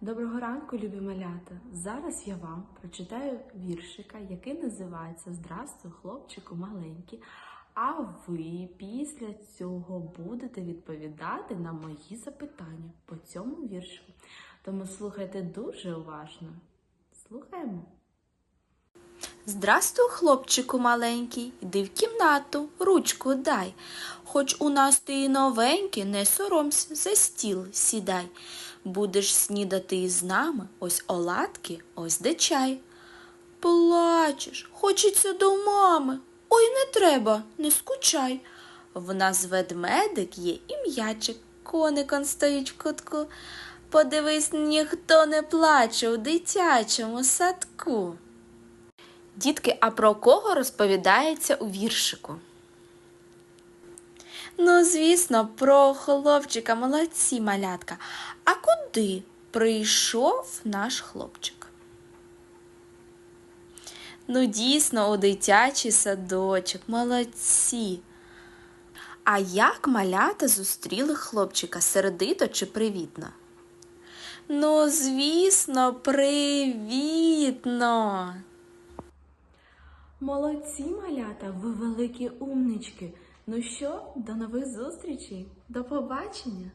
Доброго ранку, любі малята! Зараз я вам прочитаю віршика, який називається Здравствуй, хлопчику маленький. А ви після цього будете відповідати на мої запитання по цьому віршу. Тому слухайте дуже уважно. Слухаємо. Здрастуй, хлопчику маленький, іди в кімнату, ручку дай. Хоч у нас ти і новенький, не соромся, за стіл сідай. Будеш снідати із нами, ось оладки, ось де чай. Плачеш, хочеться до мами. Ой, не треба, не скучай. В нас ведмедик є і м'ячик, коником стоїть в кутку. Подивись, ніхто не плаче у дитячому садку. Дітки, а про кого розповідається у віршику? Ну, звісно, про хлопчика, молодці малятка. А куди прийшов наш хлопчик? Ну, дійсно, у дитячий садочок, молодці. А як малята зустріли хлопчика сердито чи привітно? Ну, звісно, привітно. Молодці, малята, ви великі умнички. Ну що, до нових зустрічей, до побачення!